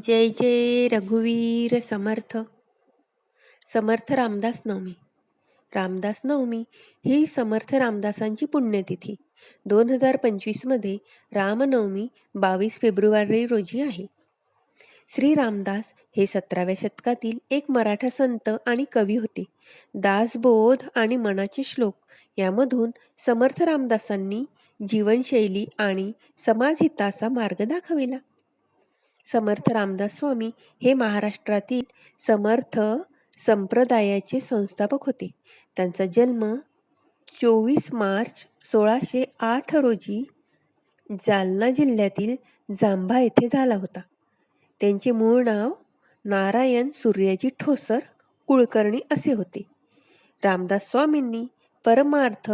जय जय रघुवीर समर्थ. समर्थ रामदास नवमी. रामदास नवमी ही समर्थ रामदासांची पुण्यतिथी. दोन हजार पंचवीसमध्ये रामनवमी बावीस फेब्रुवारी रोजी आहे. श्री रामदास हे सतराव्या शतकातील एक मराठा संत आणि कवी होते. दासबोध आणि मनाचे श्लोक यामधून समर्थ रामदासांनी जीवनशैली आणि समाजहिताचा मार्ग दाखविला. समर्थ रामदास स्वामी हे महाराष्ट्रातील समर्थ संप्रदायाचे संस्थापक होते. त्यांचा जन्म चोवीस मार्च सोळाशे आठ रोजी जालना जिल्ह्यातील जांभा येथे झाला होता. त्यांचे मूळ नाव नारायण सूर्याजी ठोसर कुळकर्णी असे होते. रामदास स्वामींनी परमार्थ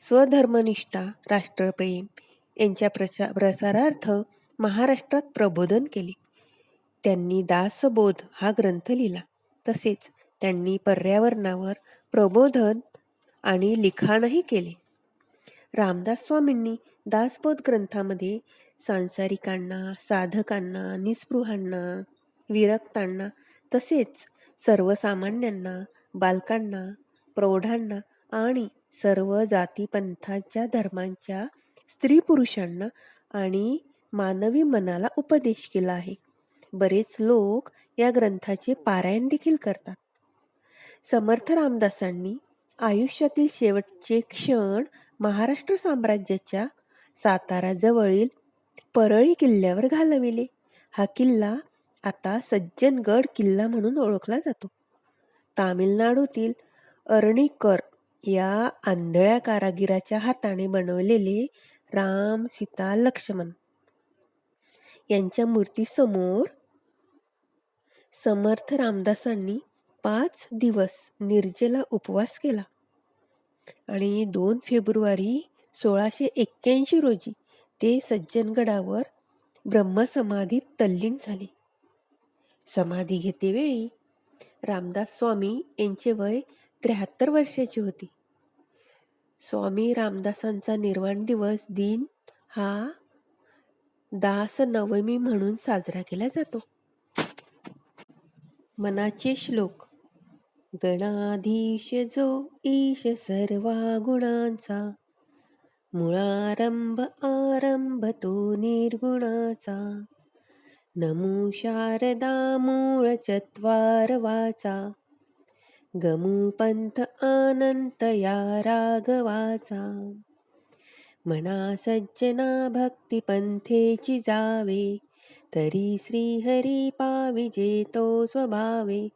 स्वधर्मनिष्ठा राष्ट्रप्रेम यांच्या प्रचा प्रसारार्थ महाराष्ट्रात प्रबोधन केले. त्यांनी दासबोध हा ग्रंथ लिहिला. तसेच त्यांनी पर्यावरणावर प्रबोधन आणि लिखाणही केले. रामदास स्वामींनी दासबोध ग्रंथामध्ये सांसारिकांना साधकांना निस्पृहांना विरक्तांना तसेच सर्वसामान्यांना बालकांना प्रौढांना आणि सर्व जातीपंथाच्या धर्मांच्या स्त्री पुरुषांना आणि मानवी मनाला उपदेश केला आहे. बरेच लोक या ग्रंथाचे पारायण देखील करतात. समर्थ रामदासांनी आयुष्यातील शेवटचे क्षण महाराष्ट्र साम्राज्याच्या साताराजवळील परळी किल्ल्यावर घालविले. हा किल्ला आता सज्जनगड किल्ला म्हणून ओळखला जातो. तामिळनाडूतील अर्णीकर या आंधळ्या कारागिराच्या हाताने बनवलेले राम सीता लक्ष्मण. यांच्या मूर्तीसमोर? समर्थ रामदासांनी पाच दिवस निर्जला उपवास केला. आणि दोन फेब्रुवारी सोळाशे एक्क्याऐंशी रोजी ते सज्जनगडावर ब्रह्मसमाधीत तल्लीन झाले. समाधी घेतेवेळी रामदास स्वामी यांचे वय त्र्याहत्तर वर्षाचे होते. स्वामी रामदासांचा निर्वाण दिवस दिन हा दास नवमी म्हणून साजरा केला जातो. मनाचे श्लोक. गणाधीश जो ईश सर्वा गुणांचा. मुळारंभ आरंभ तो निर्गुणाचा. नमो शारदा मूळ चत्वार वाचा. गमू पंथ अनंत या रागवाचा. म्हणा सज्जना भक्ती पंथेची जावे तरी श्रीहरी पाविजेतो स्वभावे.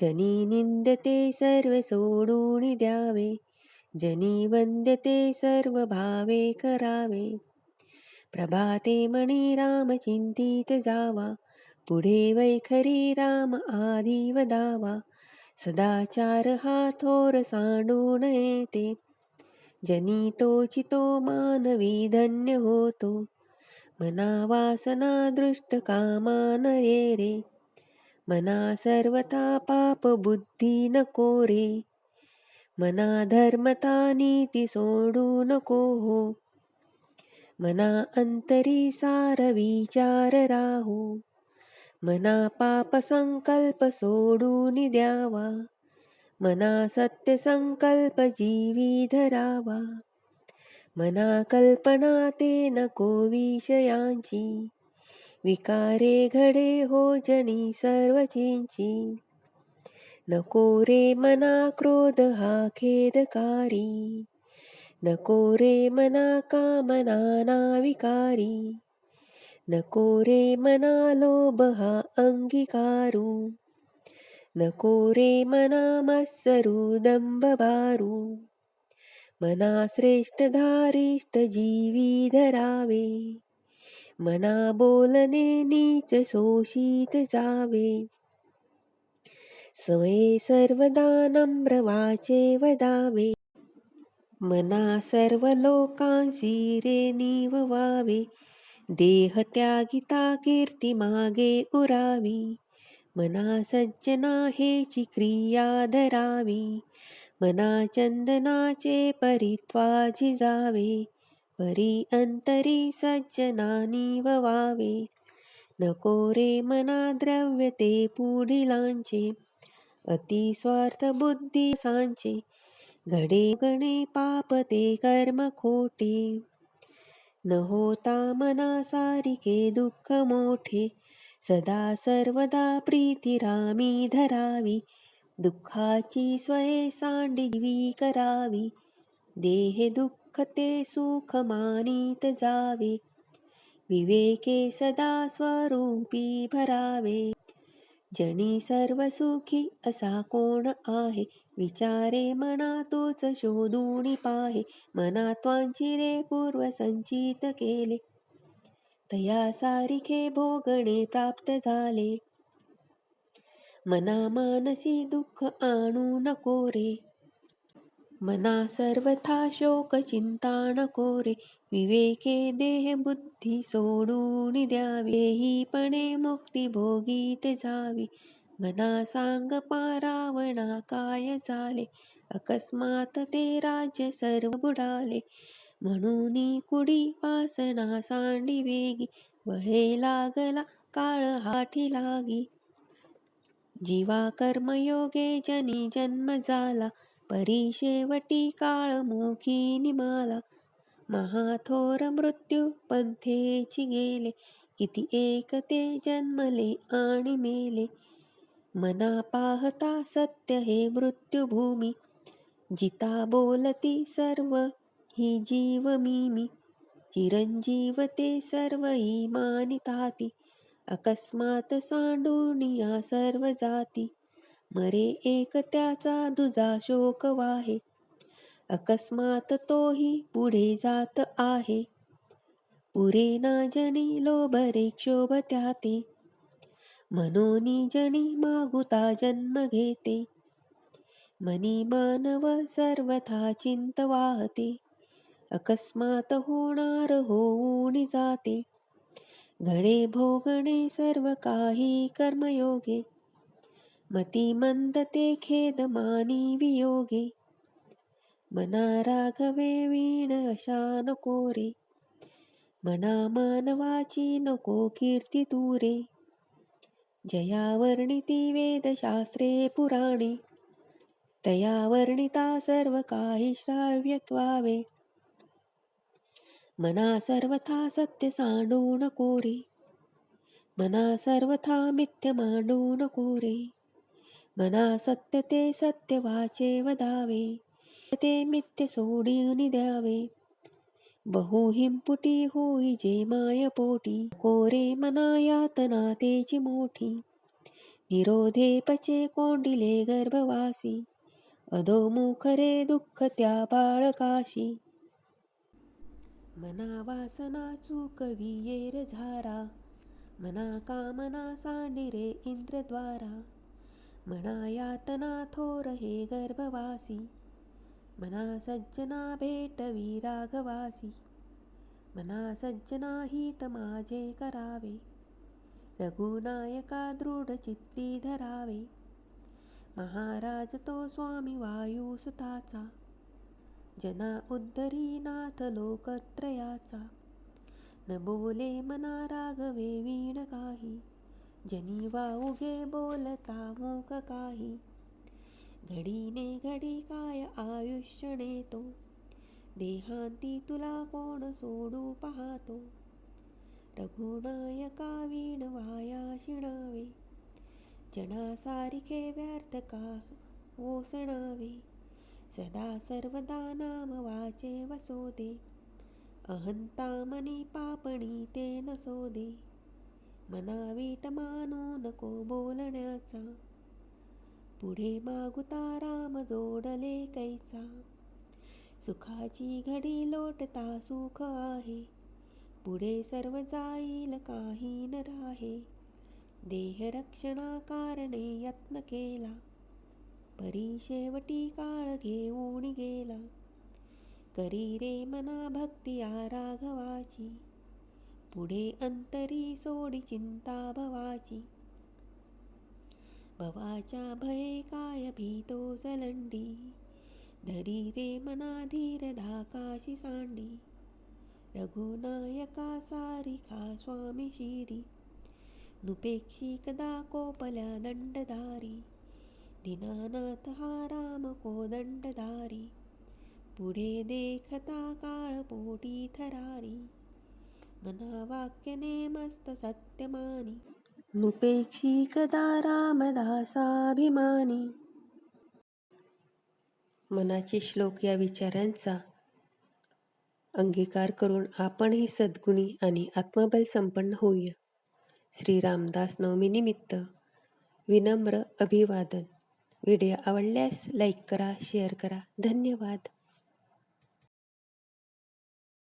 जनी निंदते सर्व सोडून द्यावे जनी वंदते सर्व भावे करावे. प्रभाते मणी राम चिंतित जावा पुढे वैखरी राम आधी वदावा सदाचार हा थोर सांडून येते. जनी तोचितो मानवी धन्य होतो। मना वासना दृष्ट कामान रे रे मना सर्वता पाप बुद्धी नको रे मना धर्मता नीती सोडू नको हो। मना अंतरी सार विचार राहो मना पाप संकल्प सोडून द्यावा मना सत्य संकल्प जीवी धरावा मना कल्पना ते नको विषयांची विकारे घडे हो जनी सर्वचींची नको रे मना क्रोध खेदकारी नको रे मना कामना विकारी नको रे मना लोभ हा अंगीकारू नको रे मना मत्सरू मना श्रेष्ठ धारिष्ट जीवी धरावे। मना बोलणे नीच शोषित जावे। समये सर्वदा नम्र वाचे वदावे। मना सर्व लोकांसी रे निववावे देह त्यागिता कीर्ती मागे उरावी। मना सज्जना हेची क्रिया धरावी मना चंदनाचे परित्वा जावे परी अंतरी सज्जनानी ववावे। नको रे मना द्रव्य ते पुढिलांचे अति स्वार्थ बुद्धी सांचे घडे गणे पाप ते कर्म खोटे। न होता मना सारिके दुःख मोठे सदा सर्वदा प्रीती रामी धरावी. दुःखाची स्वये सांडवी करावी. देहे दुःख ते सुख मानित जावे. विवेके सदा स्वरूपी भरावे. जनी सर्व सुखी असा कोण आहे? विचारे मना तोच शोधून पाहे. मनात्वांची रे पूर्व संचित केले. तया सारिखे भोगणे प्राप्त झाले. मना मानसी दुःख आणू नको रे. मना सर्वथा शोक चिंता नको रे. विवेके देह बुद्धी सोडून द्यावी. ही पणे मुक्ती भोगीत जावी. मना सांग पारावणा काय झाले? अकस्मात ते राज्य सर्व बुडाले. म्हणून कुडी वासना सांडी वेगी वळे लागला काळ हाठी लागी. जीवा कर्मयोगे जनी जन्म झाला परी शेवटी काळ मुखी निमाला. महाथोर मृत्यू पंथेची गेले किती एक ते जन्मले आणि मेले. मना पाहता सत्य हे मृत्यूभूमी जिता बोलती सर्व ही जीव मी चिरंजीव ते सर्व ही मानिताती. अकस्मात सांडूनिया सर्व जाती. मरे एक त्याचा दुजा शोक वाहे. अकस्मात तोही पुढे जात आहे. पुरे ना जणी लोभरे क्षोभ त्याते. मनोनी जणी मागुता जन्म घेते. मनी मानव सर्वथा चिंत वाहते. अकस्मात होणार होऊन जाते. घडे भोगणे सर्व काही कर्मयोगे. मती मंद ते खेद मानी वियोगे. मना राघवे वीण अशा नको रे. मना मानवाची नको कीर्ती दूरे. जया वर्णिती वेदशास्त्रे पुराणे. तया वर्णिता सर्व काही श्राव्यत्वावे मना सर्वथा सत्य सांडू न कोरे मना सर्वथा मिथ्य मांडू न कोरे मना सत्य ते सत्य वाचे वदावे. ते मिथ्य सोडून द्यावे बहु हिंपुटी होई जे माय पोटी. कोरे मना यातना तेची मोठी. निरोधे पचे कोंडिले गर्भवासी. अधोमुख रे दुःख त्या बाळकाशी. मना वासना चुकवियेर झारा मना कामना सांडिरे इंद्रद्वारा मना यातना थोर हे गर्भवासी मना सज्जना भेटवी रागवासी मना सज्जना हित माझे करावे रघुनायका दृढ चित्ती धरावे महाराज तो स्वामी वायुसुताचा जना उद्धरीनाथ लोकत्रयाचा. न बोले मना रागवे वीण काही. जनी वाऊगे बोलता मूक काही. घडीने घडी काय आयुष्य नेतो. देहांती तुला कोण सोडू पाहतो. रघुनायका वीण वाया शिणावे. जना सारिखे व्यर्थ का ओसणावे. सदा सर्वदा नाम वाचे वसोदे. अहंतामनी पापणी ते नसोदे मना वीट मानू नको बोलण्याचा. पुढे मागुता राम जोडले कैचा सुखाची घडी लोटता सुख आहे. पुढे सर्व जाईल काही न राहे. देहरक्षणा कारणे यत्न केला. परी शेवटी काळ घेऊन गेला. करी रे मना भक्ती या राघवाची पुढे अंतरी सोडी चिंता भवाची. भवाच्या भये काय भीतो सलंडी धरी रे मना धीर धाकाशी सांडी. रघुनायका सारिखा स्वामी शिरी नुपेक्षी कदा कोपल्या दंडधारी. दिनानाथ हा राम कोदंडधारी पुढे देखता काळ पोटी थरारी मना वाक्यने मस्त सत्यमानी नुपेक्षी कदा रामदासाभिमानी. मनाचे श्लोक या विचारांचा अंगीकार करून आपणही सद्गुणी आणि आत्मबल संपन्न होऊया. श्री रामदास नवमीनिमित्त विनम्र अभिवादन. व्हिडिओ आवडल्यास लाईक करा शेअर करा. धन्यवाद.